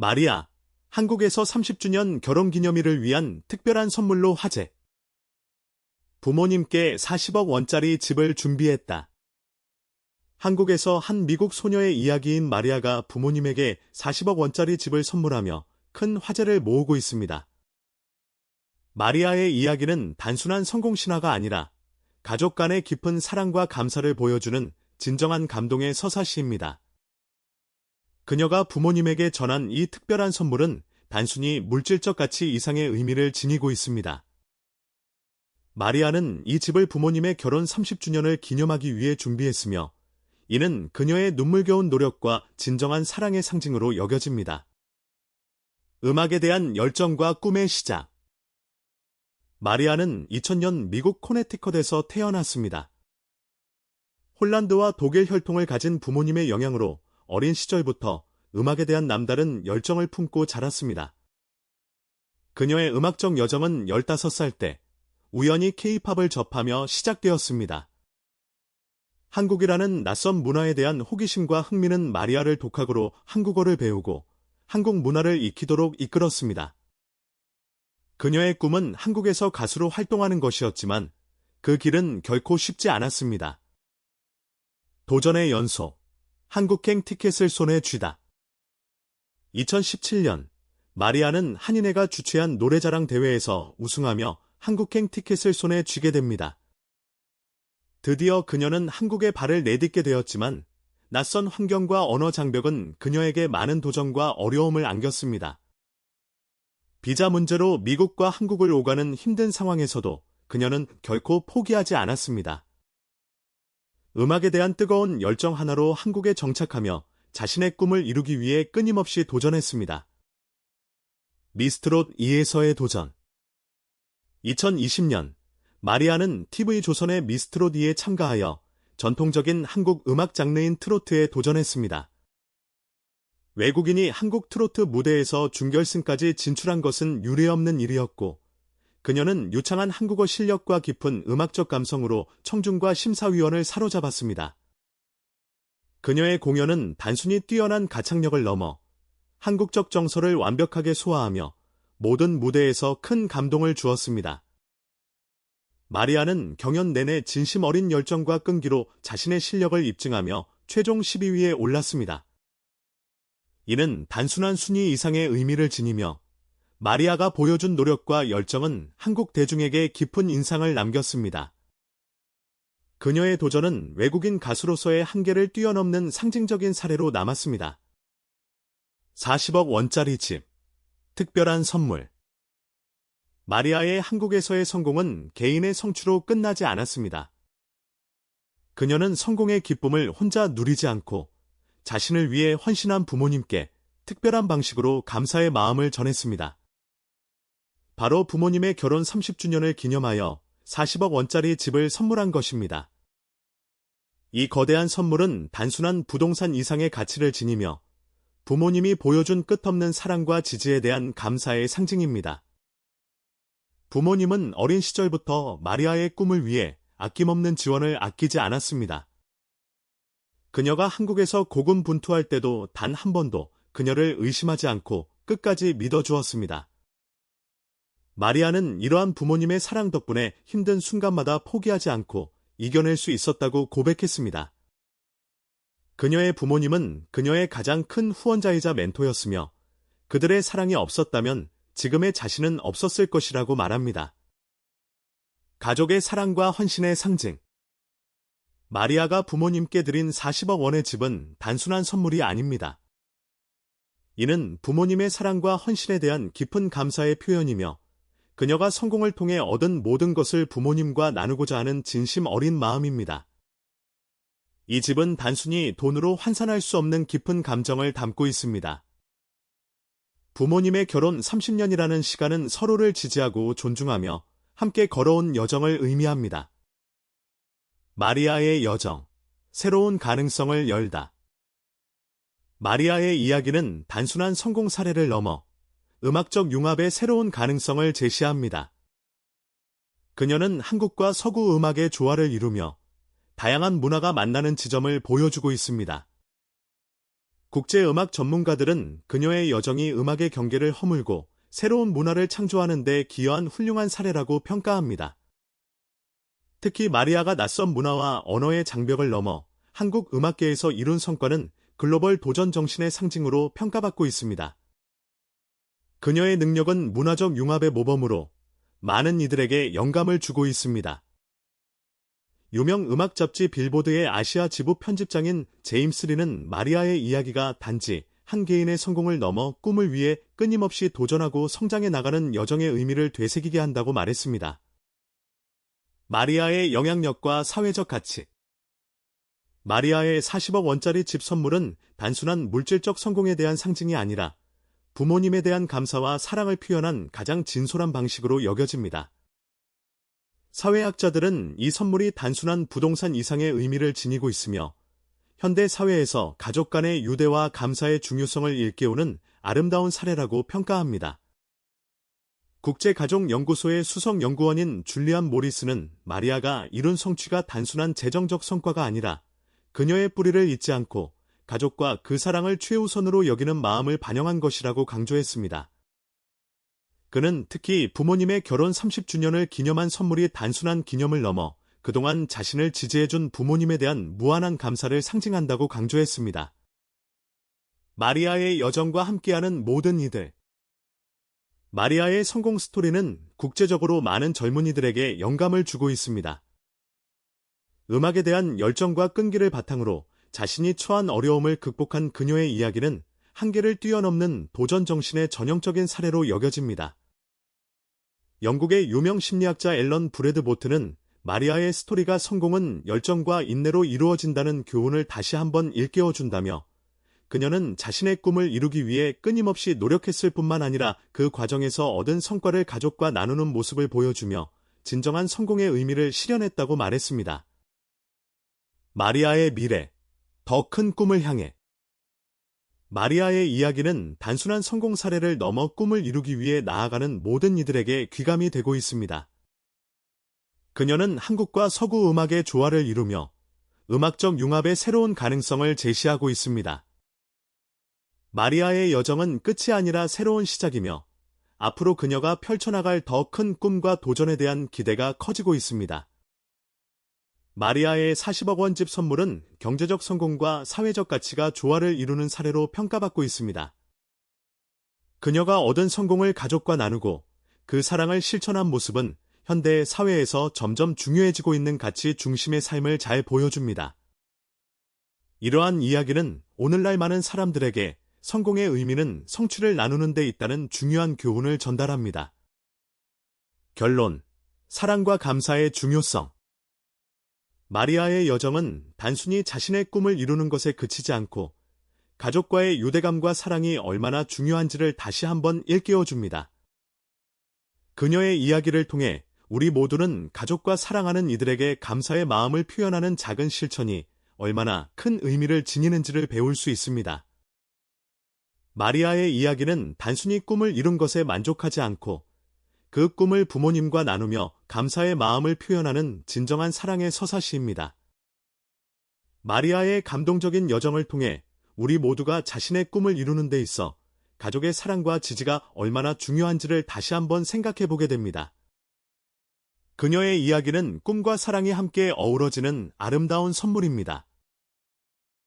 마리아, 한국에서 30주년 결혼기념일을 위한 특별한 선물로 화제. 부모님께 40억 원짜리 집을 준비했다. 한국에서 한 미국 소녀의 이야기인 마리아가 부모님에게 40억 원짜리 집을 선물하며 큰 화제를 모으고 있습니다. 마리아의 이야기는 단순한 성공 신화가 아니라 가족 간의 깊은 사랑과 감사를 보여주는 진정한 감동의 서사시입니다. 그녀가 부모님에게 전한 이 특별한 선물은 단순히 물질적 가치 이상의 의미를 지니고 있습니다. 마리아는 이 집을 부모님의 결혼 30주년을 기념하기 위해 준비했으며 이는 그녀의 눈물겨운 노력과 진정한 사랑의 상징으로 여겨집니다. 음악에 대한 열정과 꿈의 시작 마리아는 2000년 미국 코네티컷에서 태어났습니다. 홀란드와 독일 혈통을 가진 부모님의 영향으로 어린 시절부터 음악에 대한 남다른 열정을 품고 자랐습니다. 그녀의 음악적 여정은 15살 때 우연히 케이팝을 접하며 시작되었습니다. 한국이라는 낯선 문화에 대한 호기심과 흥미는 마리아를 독학으로 한국어를 배우고 한국 문화를 익히도록 이끌었습니다. 그녀의 꿈은 한국에서 가수로 활동하는 것이었지만 그 길은 결코 쉽지 않았습니다. 도전의 연속, 한국행 티켓을 손에 쥐다. 2017년, 마리아는 한인회가 주최한 노래자랑 대회에서 우승하며 한국행 티켓을 손에 쥐게 됩니다. 드디어 그녀는 한국에 발을 내딛게 되었지만 낯선 환경과 언어 장벽은 그녀에게 많은 도전과 어려움을 안겼습니다. 비자 문제로 미국과 한국을 오가는 힘든 상황에서도 그녀는 결코 포기하지 않았습니다. 음악에 대한 뜨거운 열정 하나로 한국에 정착하며 자신의 꿈을 이루기 위해 끊임없이 도전했습니다. 미스트롯 2에서의 도전 2020년 마리아는 TV조선의 미스트롯 2에 참가하여 전통적인 한국 음악 장르인 트로트에 도전했습니다. 외국인이 한국 트로트 무대에서 준결승까지 진출한 것은 유례없는 일이었고 그녀는 유창한 한국어 실력과 깊은 음악적 감성으로 청중과 심사위원을 사로잡았습니다. 그녀의 공연은 단순히 뛰어난 가창력을 넘어 한국적 정서를 완벽하게 소화하며 모든 무대에서 큰 감동을 주었습니다. 마리아는 경연 내내 진심 어린 열정과 끈기로 자신의 실력을 입증하며 최종 12위에 올랐습니다. 이는 단순한 순위 이상의 의미를 지니며 마리아가 보여준 노력과 열정은 한국 대중에게 깊은 인상을 남겼습니다. 그녀의 도전은 외국인 가수로서의 한계를 뛰어넘는 상징적인 사례로 남았습니다. 40억 원짜리 집, 특별한 선물. 마리아의 한국에서의 성공은 개인의 성취로 끝나지 않았습니다. 그녀는 성공의 기쁨을 혼자 누리지 않고 자신을 위해 헌신한 부모님께 특별한 방식으로 감사의 마음을 전했습니다. 바로 부모님의 결혼 30주년을 기념하여 40억 원짜리 집을 선물한 것입니다. 이 거대한 선물은 단순한 부동산 이상의 가치를 지니며 부모님이 보여준 끝없는 사랑과 지지에 대한 감사의 상징입니다. 부모님은 어린 시절부터 마리아의 꿈을 위해 아낌없는 지원을 아끼지 않았습니다. 그녀가 한국에서 고군분투할 때도 단 한 번도 그녀를 의심하지 않고 끝까지 믿어주었습니다. 마리아는 이러한 부모님의 사랑 덕분에 힘든 순간마다 포기하지 않고 이겨낼 수 있었다고 고백했습니다. 그녀의 부모님은 그녀의 가장 큰 후원자이자 멘토였으며 그들의 사랑이 없었다면 지금의 자신은 없었을 것이라고 말합니다. 가족의 사랑과 헌신의 상징. 마리아가 부모님께 드린 40억 원의 집은 단순한 선물이 아닙니다. 이는 부모님의 사랑과 헌신에 대한 깊은 감사의 표현이며 그녀가 성공을 통해 얻은 모든 것을 부모님과 나누고자 하는 진심 어린 마음입니다. 이 집은 단순히 돈으로 환산할 수 없는 깊은 감정을 담고 있습니다. 부모님의 결혼 30년이라는 시간은 서로를 지지하고 존중하며 함께 걸어온 여정을 의미합니다. 마리아의 여정, 새로운 가능성을 열다. 마리아의 이야기는 단순한 성공 사례를 넘어 음악적 융합의 새로운 가능성을 제시합니다. 그녀는 한국과 서구 음악의 조화를 이루며 다양한 문화가 만나는 지점을 보여주고 있습니다. 국제 음악 전문가들은 그녀의 여정이 음악의 경계를 허물고 새로운 문화를 창조하는 데 기여한 훌륭한 사례라고 평가합니다. 특히 마리아가 낯선 문화와 언어의 장벽을 넘어 한국 음악계에서 이룬 성과는 글로벌 도전 정신의 상징으로 평가받고 있습니다. 그녀의 능력은 문화적 융합의 모범으로 많은 이들에게 영감을 주고 있습니다. 유명 음악 잡지 빌보드의 아시아 지부 편집장인 제임스 리는 마리아의 이야기가 단지 한 개인의 성공을 넘어 꿈을 위해 끊임없이 도전하고 성장해 나가는 여정의 의미를 되새기게 한다고 말했습니다. 마리아의 영향력과 사회적 가치 마리아의 40억 원짜리 집 선물은 단순한 물질적 성공에 대한 상징이 아니라 부모님에 대한 감사와 사랑을 표현한 가장 진솔한 방식으로 여겨집니다. 사회학자들은 이 선물이 단순한 부동산 이상의 의미를 지니고 있으며 현대 사회에서 가족 간의 유대와 감사의 중요성을 일깨우는 아름다운 사례라고 평가합니다. 국제가족연구소의 수석 연구원인 줄리안 모리스는 마리아가 이룬 성취가 단순한 재정적 성과가 아니라 그녀의 뿌리를 잊지 않고 가족과 그 사랑을 최우선으로 여기는 마음을 반영한 것이라고 강조했습니다. 그는 특히 부모님의 결혼 30주년을 기념한 선물이 단순한 기념을 넘어 그동안 자신을 지지해준 부모님에 대한 무한한 감사를 상징한다고 강조했습니다. 마리아의 여정과 함께하는 모든 이들. 마리아의 성공 스토리는 국제적으로 많은 젊은이들에게 영감을 주고 있습니다. 음악에 대한 열정과 끈기를 바탕으로 자신이 처한 어려움을 극복한 그녀의 이야기는 한계를 뛰어넘는 도전 정신의 전형적인 사례로 여겨집니다. 영국의 유명 심리학자 앨런 브래드 보트는 마리아의 스토리가 성공은 열정과 인내로 이루어진다는 교훈을 다시 한번 일깨워준다며 그녀는 자신의 꿈을 이루기 위해 끊임없이 노력했을 뿐만 아니라 그 과정에서 얻은 성과를 가족과 나누는 모습을 보여주며 진정한 성공의 의미를 실현했다고 말했습니다. 마리아의 미래, 더 큰 꿈을 향해 마리아의 이야기는 단순한 성공 사례를 넘어 꿈을 이루기 위해 나아가는 모든 이들에게 귀감이 되고 있습니다. 그녀는 한국과 서구 음악의 조화를 이루며 음악적 융합의 새로운 가능성을 제시하고 있습니다. 마리아의 여정은 끝이 아니라 새로운 시작이며 앞으로 그녀가 펼쳐나갈 더 큰 꿈과 도전에 대한 기대가 커지고 있습니다. 마리아의 40억 원 집 선물은 경제적 성공과 사회적 가치가 조화를 이루는 사례로 평가받고 있습니다. 그녀가 얻은 성공을 가족과 나누고 그 사랑을 실천한 모습은 현대 사회에서 점점 중요해지고 있는 가치 중심의 삶을 잘 보여줍니다. 이러한 이야기는 오늘날 많은 사람들에게 성공의 의미는 성취를 나누는 데 있다는 중요한 교훈을 전달합니다. 결론. 사랑과 감사의 중요성. 마리아의 여정은 단순히 자신의 꿈을 이루는 것에 그치지 않고 가족과의 유대감과 사랑이 얼마나 중요한지를 다시 한번 일깨워 줍니다. 그녀의 이야기를 통해 우리 모두는 가족과 사랑하는 이들에게 감사의 마음을 표현하는 작은 실천이 얼마나 큰 의미를 지니는지를 배울 수 있습니다. 마리아의 이야기는 단순히 꿈을 이룬 것에 만족하지 않고 그 꿈을 부모님과 나누며 감사의 마음을 표현하는 진정한 사랑의 서사시입니다. 마리아의 감동적인 여정을 통해 우리 모두가 자신의 꿈을 이루는 데 있어 가족의 사랑과 지지가 얼마나 중요한지를 다시 한번 생각해 보게 됩니다. 그녀의 이야기는 꿈과 사랑이 함께 어우러지는 아름다운 선물입니다.